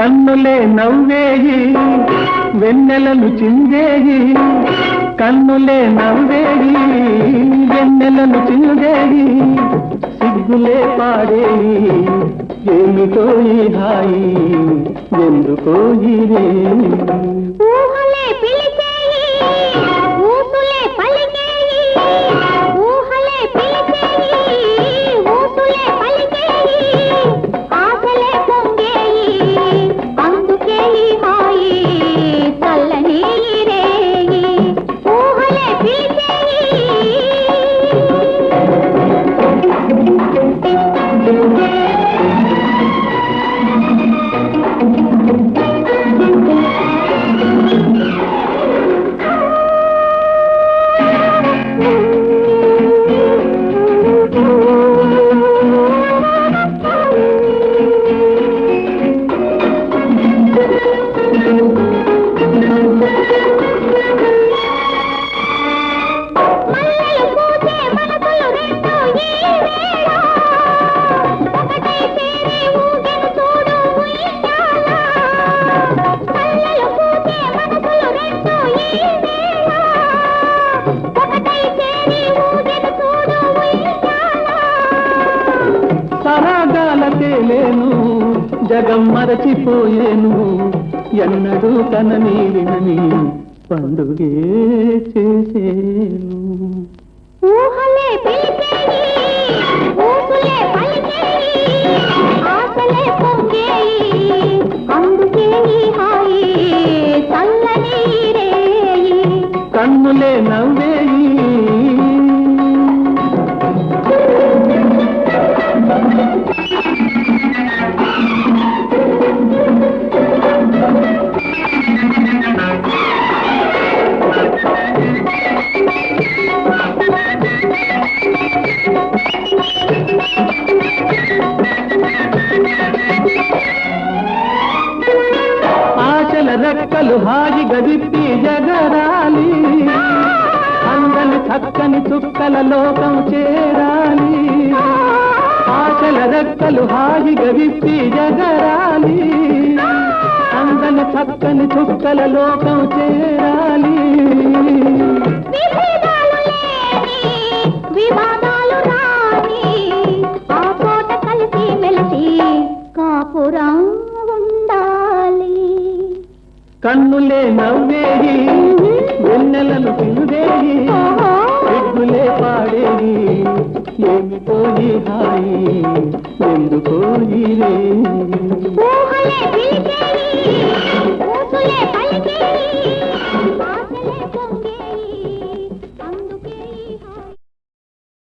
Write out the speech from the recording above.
కన్నులే నవ్వేయి వెన్నెలను చిందేయి కన్నులే నవ్వేయి వెన్నెలను చిందేయి సిగ్గులే పాడేయి ఏమిటో ఈ హాయి ఎందుకో ఈ రేయి ఊహలే పిలిచేయి తేలేను జగం మరచిపోయేను. ఎన్నడూ తన నీలినని పండుగే చేసేను. ఊహలే పిలిచేయి ఊసులే పలికేయి ఆశలే పొంగేయి అందుకే ఈ హాయి చల్లని ఈ రేయి కన్నులే నవ్వేయి రెక్కలు హాయిగా విప్పి జగరాలి. అందని చక్కని చుక్కల లోకం చేరా రెక్కలు హాయిగా విప్పి జగరాలి అందని చక్కని చుక్కల లోకం చేరాలి. కన్నులే నవ్వేయి వెన్నెలను పిలుదేయి పోయిరే ఊహలే పిలిచేయి ఊసులే పలికేయి